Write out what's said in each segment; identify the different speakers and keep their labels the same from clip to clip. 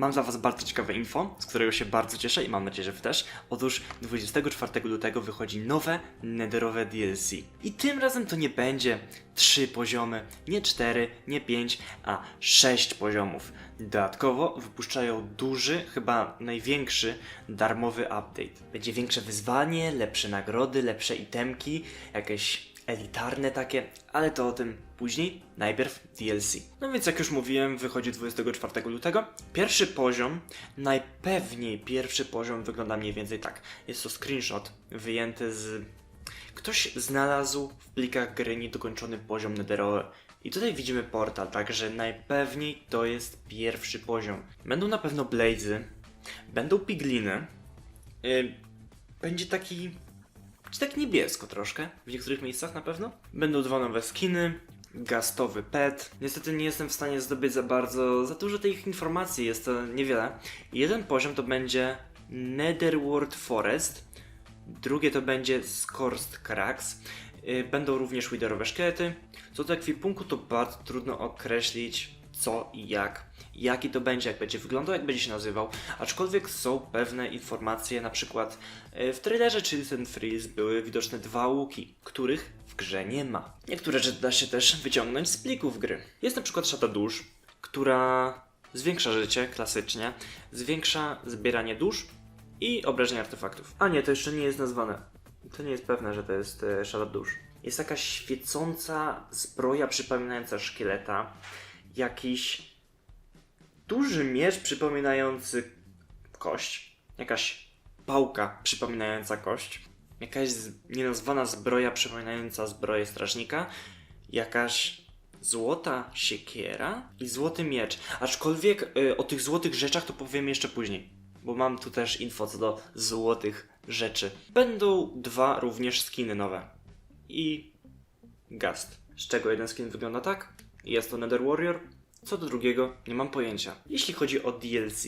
Speaker 1: Mam dla Was bardzo ciekawe info, z którego się bardzo cieszę i mam nadzieję, że Wy też. Otóż 24 lutego wychodzi nowe Netherowe DLC. I tym razem to nie będzie 3 poziomy, nie 4, nie 5, a 6 poziomów. Dodatkowo wypuszczają duży, chyba największy darmowy update. Będzie większe wyzwanie, lepsze nagrody, lepsze itemki, jakieś elitarne takie, ale to o tym później. Najpierw DLC. No więc jak już mówiłem, wychodzi 24 lutego. Pierwszy poziom, najpewniej pierwszy poziom wygląda mniej więcej tak. Jest to screenshot wyjęty z... Ktoś znalazł w plikach gry niedokończony poziom netherowy. I tutaj widzimy portal, także najpewniej to jest pierwszy poziom. Będą na pewno blazy, będą pigliny, yy, będzie taki czy tak niebiesko troszkę, w niektórych miejscach na pewno. Będą dwa nowe skiny, gastowy pet. Niestety nie jestem w stanie zdobyć za bardzo, za dużo tych informacji, jest to niewiele. Jeden poziom to będzie Netherworld Forest, drugie to będzie Scorched Cracks. Yy, Będą również widerowe szkielety. Co do ekwipunku to bardzo trudno określić co i jak. Jaki to będzie, jak będzie wyglądał, jak będzie się nazywał. Aczkolwiek są pewne informacje, na przykład e, w trailerze Chilton Freeze były widoczne dwa łuki, których w grze nie ma. Niektóre rzeczy da się też wyciągnąć z plików gry. Jest na przykład szata dusz, która zwiększa życie klasycznie, zwiększa zbieranie dusz i obrażenia artefaktów. A nie, to jeszcze nie jest nazwane. To nie jest pewne, że to jest e, szata dusz. Jest jakaś świecąca zbroja przypominająca szkieleta, jakiś duży miecz przypominający kość, jakaś pałka przypominająca kość, jakaś nienazwana zbroja przypominająca zbroję strażnika, jakaś złota siekiera i złoty miecz. Aczkolwiek y, o tych złotych rzeczach to powiem jeszcze później, bo mam tu też info co do złotych rzeczy. Będą dwa również skiny nowe i Gast. Z czego jeden skin wygląda tak? Jest to Nether Warrior. Co do drugiego, nie mam pojęcia. Jeśli chodzi o DLC,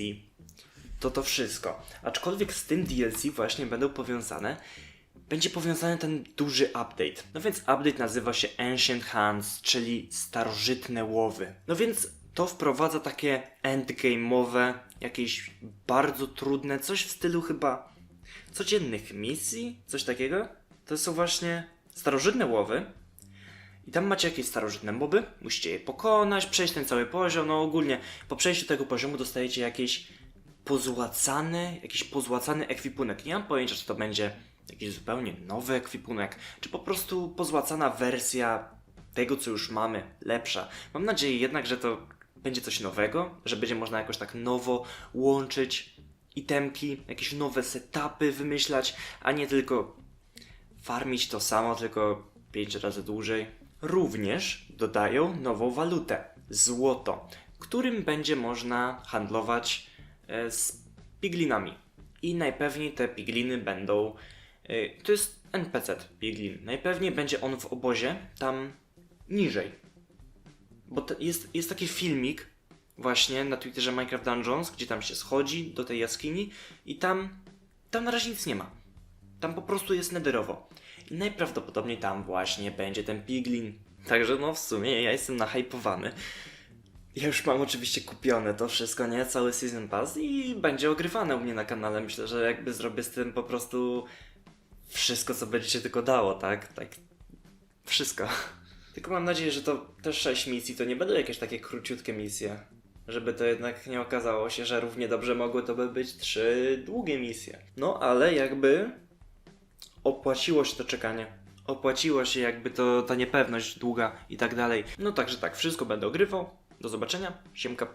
Speaker 1: to to wszystko. Aczkolwiek z tym DLC właśnie będą powiązane, będzie powiązany ten duży update. No więc update nazywa się Ancient Hands, czyli starożytne łowy. No więc to wprowadza takie endgame'owe, jakieś bardzo trudne, coś w stylu chyba codziennych misji, coś takiego. To są właśnie starożytne łowy, i tam macie jakieś starożytne moby, musicie je pokonać, przejść ten cały poziom. No ogólnie po przejściu tego poziomu dostajecie jakieś pozłacany, jakiś pozłacany ekwipunek. Nie mam pojęcia, czy to będzie jakiś zupełnie nowy ekwipunek, czy po prostu pozłacana wersja tego, co już mamy, lepsza. Mam nadzieję jednak, że to będzie coś nowego, że będzie można jakoś tak nowo łączyć itemki, jakieś nowe setupy wymyślać, a nie tylko farmić to samo, tylko 5 razy dłużej. Również dodają nową walutę złoto, którym będzie można handlować e, z piglinami. I najpewniej te pigliny będą. e, To jest NPC piglin. Najpewniej będzie on w obozie tam niżej. Bo jest, jest taki filmik właśnie na Twitterze Minecraft Dungeons, gdzie tam się schodzi do tej jaskini i tam, tam na razie nic nie ma. Tam po prostu jest nederowo. I najprawdopodobniej tam właśnie będzie ten piglin. Także no w sumie ja jestem nahypowany. Ja już mam oczywiście kupione to wszystko, nie? Cały Season Pass i będzie ogrywane u mnie na kanale. Myślę, że jakby zrobię z tym po prostu wszystko, co będzie się tylko dało, tak? Tak. Wszystko. Tylko mam nadzieję, że to te 6 misji to nie będą jakieś takie króciutkie misje. Żeby to jednak nie okazało się, że równie dobrze mogły to by być trzy długie misje. No ale jakby opłaciło się to czekanie. Opłaciło się jakby to ta niepewność długa i tak dalej. No także tak, wszystko będę ogrywał. Do zobaczenia. Siemka.